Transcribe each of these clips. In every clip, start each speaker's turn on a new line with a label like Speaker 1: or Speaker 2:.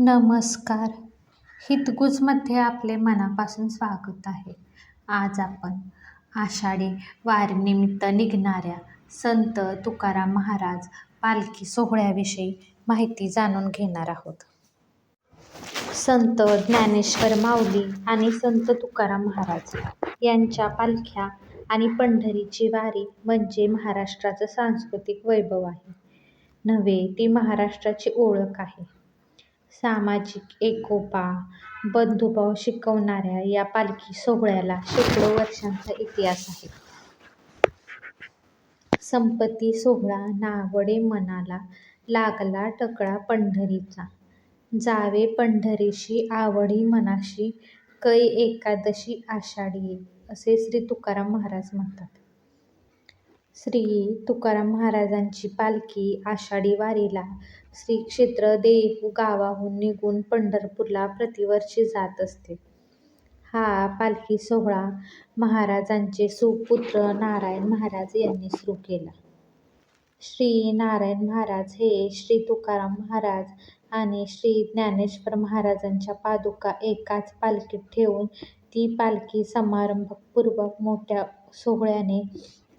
Speaker 1: नमस्कार. हितगुजमध्ये आपले मनापासून स्वागत आहे. आज आपण आषाढी वारीनिमित्त निघणाऱ्या संत तुकाराम महाराज पालखी सोहळ्याविषयी माहिती जाणून घेणार आहोत. संत ज्ञानेश्वर माऊली आणि संत तुकाराम महाराज यांच्या पालख्या आणि पंढरीची वारी म्हणजे महाराष्ट्राचं सांस्कृतिक वैभव आहे. नव्हे ती महाराष्ट्राची ओळख आहे. सामाजिक एकोपा बंधुभाव शिकवणाऱ्या या पालखी सोहळ्याला शेकडो वर्षांचा इतिहास आहे. संपत्ती सोहळा नावडे मनाला लागला टकळा पंढरीचा. जावे पंढरीशी आवडी मनाशी कै एकादशी आषाढी असे श्री तुकाराम महाराज म्हणतात. श्री तुकाराम महाराजांची पालखी आषाढी वारीला. श्री क्षेत्र देहू गावाहून निघून पंढरपूरला प्रतिवर्षी जात असते. हा पालखी सोहळा महाराजांचे सुपुत्र नारायण महाराज यांनी सुरू केला. श्री नारायण महाराज हे श्री तुकाराम महाराज आणि श्री ज्ञानेश्वर महाराजांच्या पादुका एकाच पालखीत ठेवून ती पालखी समारंभपूर्वक मोठ्या सोहळ्याने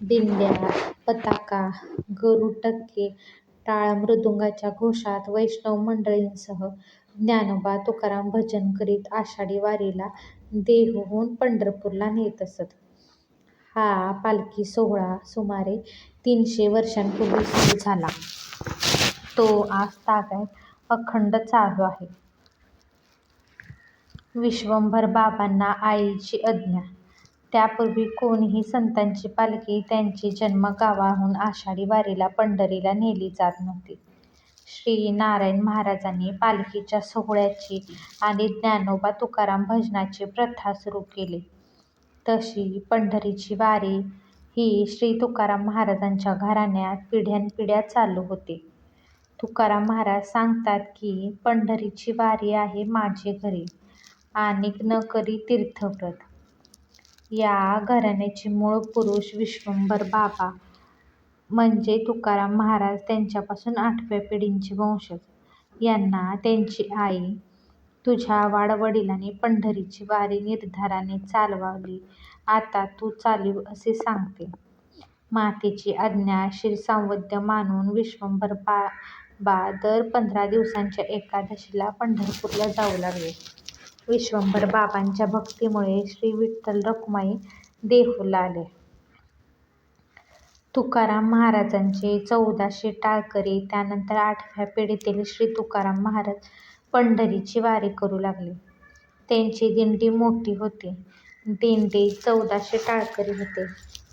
Speaker 1: दिंड्या पताका गरुड टक्के टाळ मृदुंगाच्या घोषात वैष्णव मंडळींसह ज्ञानोबा तुकाराम भजन करीत आषाढी वारीला देहूहून पंढरपूरला नेत असत. हा पालखी सोहळा सुमारे तीनशे वर्षांपूर्वी सुरू झाला. तो आज तागायत अखंड चालू आहे. विश्वंभर बाबांना आईची आज्ञा त्यापूर्वी कोणीही संतांची पालखी त्यांची जन्मगावाहून आषाढी वारीला पंढरीला नेली जात नव्हती. श्री नारायण महाराजांनी पालखीच्या सोहळ्याची आणि ज्ञानोबा तुकाराम भजनाची प्रथा सुरू केली. तशी पंढरीची वारी ही श्री तुकाराम महाराजांच्या घराण्यात पिढ्यानपिढ्या चालू होती. तुकाराम महाराज सांगतात की पंढरीची वारी आहे माझे घरी. आणिक न करी तीर्थव्रत. या घराण्याचे मूळ पुरुष विश्वंभर बाबा म्हणजे तुकाराम महाराज त्यांच्यापासून आठव्या पिढीचे वंशज. यांना त्यांची आई तुझ्या वाडवडिलांनी पंढरीची वारी निर्धाराने चालवावली आता तू चालीव असे सांगते. मातेची आज्ञा शिरसावद्य मानून विश्वंभर बाबा दर पंधरा दिवसांच्या एकादशीला पंढरपूरला जाऊ लागले. विश्वंभर बाबांच्या भक्तीमुळे श्री विठ्ठल रखुमाई देहूला आले. तुकाराम महाराजांचे चौदाशे टाळकरी त्यानंतर आठव्या पिढीतील श्री तुकाराम महाराज पंढरीची वारी करू लागले. त्यांची दिंडी मोठी होती. दिंडीत चौदाशे टाळकरी होते.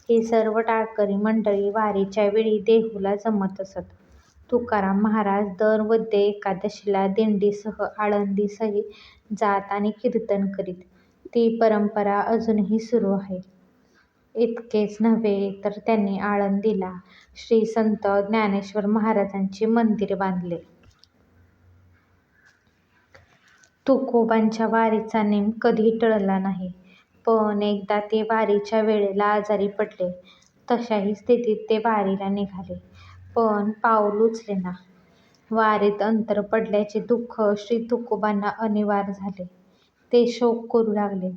Speaker 1: ही सर्व टाळकरी मंडळी वारीच्या वेळी देहूला जमत असत. तुकाराम महाराज दरवद्य एकादशीला दिंडीसह आळंदीसही जात आणि कीर्तन करीत. ती परंपरा अजूनही सुरू आहे. इतकेच नव्हे तर त्यांनी आळंदीला श्री संत ज्ञानेश्वर महाराजांचे मंदिर बांधले. तुकोबांच्या वारीचा नेम कधी टळला नाही पण एकदा ते वारीच्या वेळेला आजारी पडले तशाही स्थितीत ते वारीला निघाले. पण पाऊल उचलेना वारीत अंतर पडल्याचे दुःख श्री तुकोबांना अनिवार्य झाले. ते शोक करू लागले.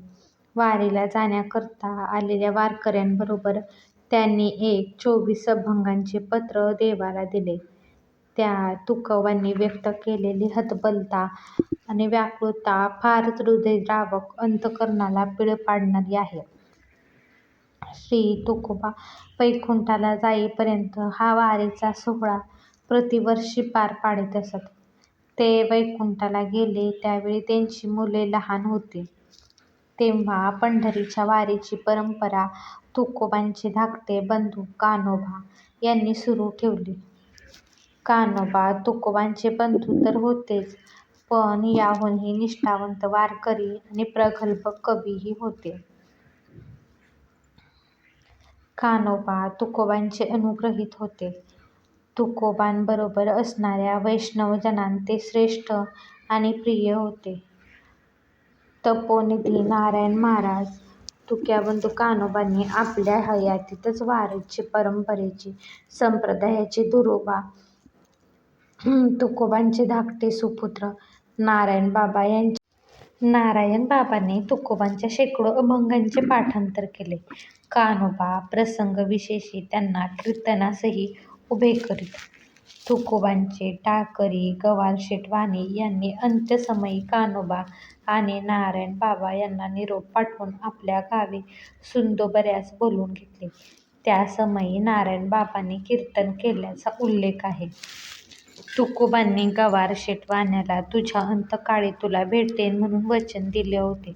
Speaker 1: वारीला जाण्याकरता आलेल्या वारकऱ्यांबरोबर त्यांनी एक चोवीस अभंगांचे पत्र देवाला दिले. त्यात तुकोबांनी व्यक्त केलेली हतबलता आणि व्याकुळता फारच हृदयद्रावक अंतःकरणाला पीळ पाडणारी आहे. श्री तुकोबा वैकुंठाला जाईपर्यंत हा वारीचा सोहळा प्रतिवर्षी पार पाडीत असत. ते वैकुंठाला गेले त्यावेळी त्यांची मुले लहान होती. तेव्हा पंढरीच्या वारीची परंपरा तुकोबांचे धाकटे बंधू कान्होबा यांनी सुरू ठेवली. कान्होबा तुकोबांचे बंधू तर होतेच पण याहूनही निष्ठावंत वारकरी आणि प्रगल्भ कवीही होते. कान्होबा तुकोबांचे अनुग्रहित होते. तुकोबांबरोबर असणाऱ्या वैष्णवजनांत ते श्रेष्ठ आणि प्रिय होते. तपोनिधी नारायण महाराज तुक्याबंधू कान्होबांनी आपल्या हयातीतच वारीची परंपरेची संप्रदायाची दुरोबा तुकोबांचे धाकटे सुपुत्र नारायण बाबा यांच्या नारायण बाबांनी तुकोबांच्या शेकडो अभंगांचे पाठांतर केले. कान्होबा प्रसंगविशेषी त्यांना कीर्तनासही उभे करीत. तुकोबांचे टाळकरी गवारशेठ वाणी यांनी अंत्यसमयी कान्होबा आणि नारायण बाबा यांना निरोप पाठवून आपल्या गावी सुंदोबऱ्यास बोलावून घेतले. त्या समयी नारायण बाबांनी कीर्तन केल्याचा उल्लेख आहे. तुकोबांनी गवारशेठ वाण्याला तुझ्या अंतकाळी तुला भेटेन म्हणून वचन दिले होते.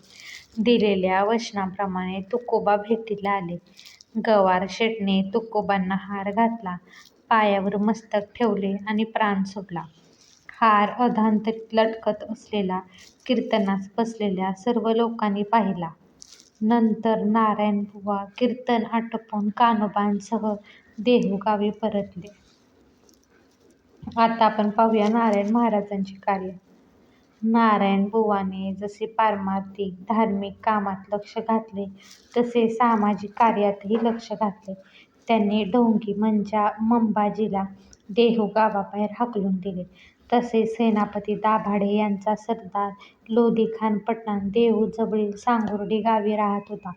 Speaker 1: दिलेल्या वचनाप्रमाणे तुकोबा भेटीला आले. गवारशेठने तुकोबांना हार घातला, पायावर मस्तक ठेवले आणि प्राण सोडला. हार अधांतरीत लटकत असलेला कीर्तनास बसलेल्या सर्व लोकांनी पाहिला. नंतर नारायणबुवा कीर्तन आटोपून कान्होबांसह देहुगावी परतले. आता आपण पाहूया नारायण महाराजांचे कार्य. नारायण बुवाने जसे पारमार्थिक, धार्मिक कामात लक्ष घातले तसे सामाजिक कार्यातही लक्ष घातले. त्यांनी ढोंगी मंबाजीला देहू गावाबाहेर हाकलून दिले. तसेच सेनापती दाभाडे यांचा सरदार लोधीखान पठाण देहूजवळील सांगुर्डी गावी राहत होता.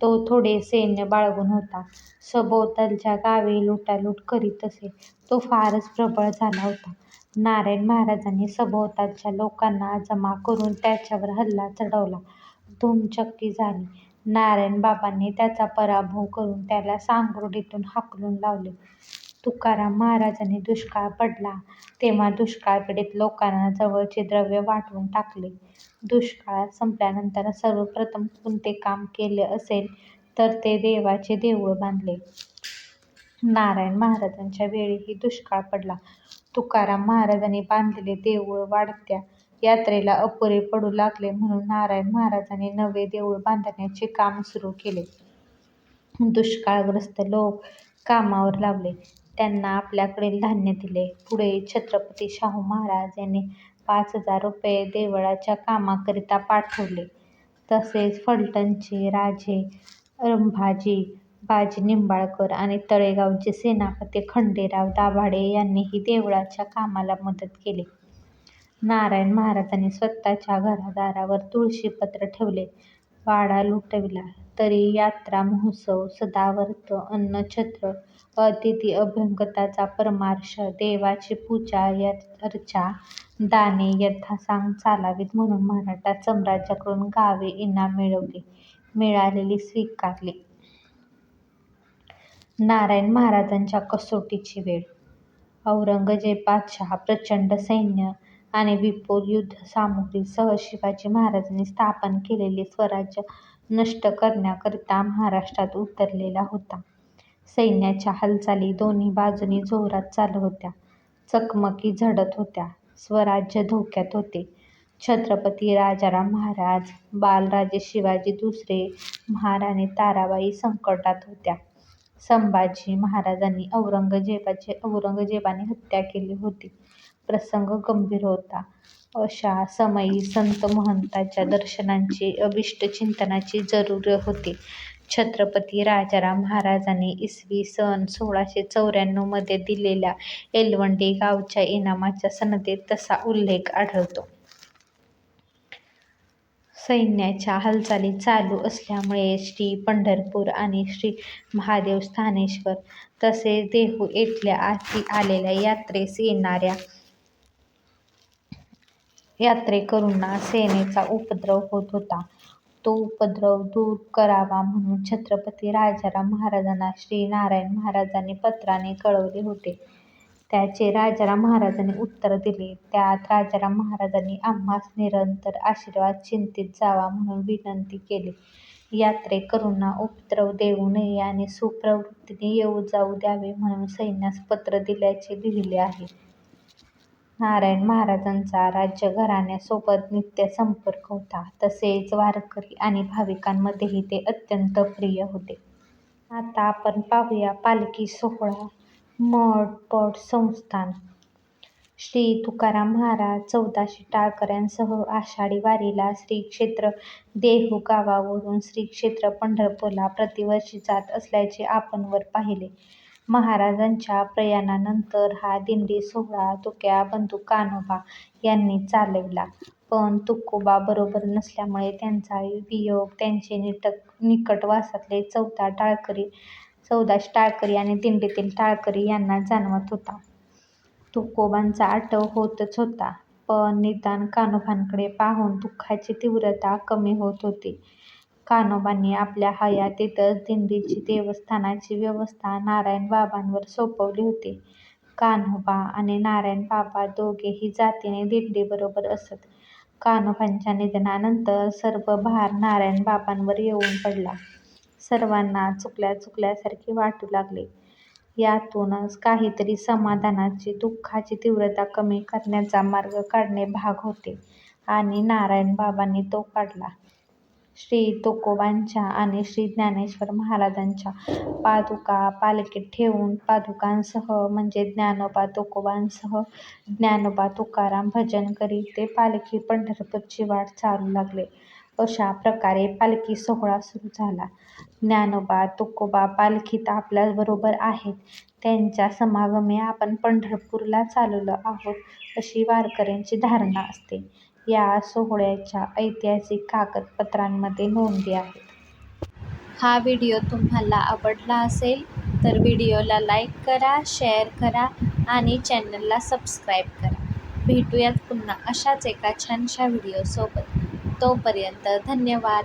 Speaker 1: तो थोडे सैन्य बाळगून होता. सभोवतालच्या गावे लुटालूट करीत असे. तो फारच प्रबळ झाला होता. नारायण महाराजांनी सभोवतालच्या लोकांना जमा करून त्याच्यावर हल्ला चढवला. धूमचक्की झाली. नारायण बाबांनी त्याचा पराभव करून त्याला सांगुर्डीतून हाकलून लावले. तुकाराम महाराजांनी दुष्काळ पडला तेव्हा दुष्काळ पीडित लोकांना जवळचे द्रव्य वाटून टाकले. दुष्काळ संपल्यानंतर सर्वप्रथम कोणते काम केले असेल तर ते देवाचे देऊळ बांधले. नारायण महाराजांच्या वेळीही दुष्काळ पडला. तुकाराम महाराजांनी बांधलेले देऊळ वाढत्या यात्रेला अपुरे पडू लागले म्हणून नारायण महाराजांनी नवे देऊळ बांधण्याचे काम सुरू केले. दुष्काळग्रस्त लोक कामावर लावले. त्यांना आपल्याकडील धान्य दिले. पुढे छत्रपती शाहू महाराज यांनी पाच हजार रुपये देवळाच्या कामाकरिता पाठवले. तसेच फलटणचे राजे रंभाजी बाजी निंबाळकर आणि तळेगावचे सेनापती खंडेराव दाभाडे यांनीही देवळाच्या कामाला मदत केली. नारायण महाराजांनी स्वतःच्या घरादारावर तुळशीपत्र ठेवले. वाडा लुटविला तरी यात्रा महोत्सव, सदाव्रत, अन्नछत्र, अतिथी अभ्यंगताचा परमार्श देवाची पूजा अर्चा, दाने यथासांग चालावीत म्हणून मराठा साम्राज्याकडून गावे इनाम मिळवली. मिळालेली स्वीकारली. नारायण महाराजांच्या कसोटीची वेळ. औरंगजेबाच्या प्रचंड सैन्य आणि विपुल युद्धसामुग्रीसह शिवाजी महाराजांनी स्थापन केलेले स्वराज्य नष्ट करण्याकरिता महाराष्ट्रात उतरलेला होता. सैन्याच्या हालचाली दोन्ही बाजूंनी जोरात चालू होत्या. चकमकी झडत होत्या. स्वराज्य धोक्यात होते. छत्रपती राजाराम महाराज, बालराजे शिवाजी दुसरे, महाराणी ताराबाई संकटात होत्या. संभाजी महाराजांनी औरंगजेबाचे औरंगजेबाने हत्या केली होती. प्रसंग गंभीर होता. अशा समयी संत महंतांच्या दर्शनाची, अभीष्टचिंतनाची जरूर होती. छत्रपती राजाराम महाराजांनी इसवी सन सोळाशे चौऱ्याण्णवमध्ये दिलेल्या एलवंडी गावच्या इनामाच्या सनदेत तसा उल्लेख आढळतो. सैन्याच्या हालचाली चालू असल्यामुळे श्री पंढरपूर आणि श्री महादेव स्थानेश्वर तसेच देहू येथल्या आलेल्या यात्रेस येणाऱ्या यात्रेकरूंना सेनेचा उपद्रव होत होता. तो उपद्रव दूर करावा म्हणून छत्रपती राजाराम महाराजांना श्री नारायण महाराजांनी पत्राने कळवले होते. त्याचे राजाराम महाराजांनी उत्तर दिले. त्यात राजाराम महाराजांनी आम्हास निरंतर आशीर्वाद चिंतित जावा म्हणून विनंती केली. यात्रेकरूंना उपद्रव देऊ नये आणि सुप्रवृत्तीने येऊ जाऊ द्यावे म्हणून सैन्यास पत्र दिल्याचे लिहिले आहे. नारायण महाराजांचा राज्यघराण्यासोबत नित्य संपर्क होता. तसेच वारकरी आणि भाविकांमध्येही ते अत्यंत प्रिय होते. आता आपण पाहूया पालखी सोहळा. मठ, पट, संस्थान. श्री तुकाराम महाराज चौदाशे टाळकऱ्यांसह आषाढी वारीला श्री क्षेत्र देहुगावावरून श्री क्षेत्र पंढरपूरला प्रतिवर्षी जात असल्याचे आपण वर पाहिले. महाराजांच्या प्रयाणानंतर हा दिंडी सोहळा तुक्या बंधू कान्होबा यांनी चालविला. पण तुकोबा बरोबर नसल्यामुळे त्यांचा वियोग त्यांचे निकटवासातले चौदाश टाळकरी आणि दिंडीतील टाळकरी यांना जाणवत होता. तुकोबांचा आटव होतच होता. पण निदान कान्होबांकडे पाहून दु:खाची तीव्रता कमी होत होती. कान्होबांनी आपल्या हयातीतच दिंडीची देवस्थानाची व्यवस्था नारायणबाबांवर सोपवली होती. कान्होबा आणि नारायणबाबा दोघेही जातीने दिंडीबरोबर असत. कान्होबांच्या निधनानंतर सर्व भार नारायणबाबांवर येऊन पडला. सर्वांना चुकल्या चुकल्यासारखे वाटू लागले. यातूनच काहीतरी समाधानाची, दु:खाची तीव्रता कमी करण्याचा मार्ग काढणे भाग होते आणि नारायणबाबांनी तो काढला. श्री तुकोबांच्या आणि श्री ज्ञानेश्वर महाराजांच्या पादुका पालखीत ठेवून पादुकांसह म्हणजे ज्ञानोबा तुकोबांसह ज्ञानोबा तुकाराम भजन करीत ते पालखी पंढरपूरची वाट चालू लागले. अशा प्रकारे पालखी सोहळा सुरू झाला. ज्ञानोबा तुकोबा पालखीत आपल्याबरोबर आहेत. त्यांच्या समागमे आपण पंढरपूरला चाललो आहोत अशी वारकऱ्यांची धारणा असते. या सोहळ्याच्या ऐतिहासिक कागदपत्रांमध्ये नोंदी आहेत. हा व्हिडिओ तुम्हाला आवडला असेल तर व्हिडिओला लाईक करा, शेअर करा आणि चॅनलला सबस्क्राईब करा. भेटूयात पुन्हा अशाच एका छानशा व्हिडिओसोबत. तोपर्यंत धन्यवाद.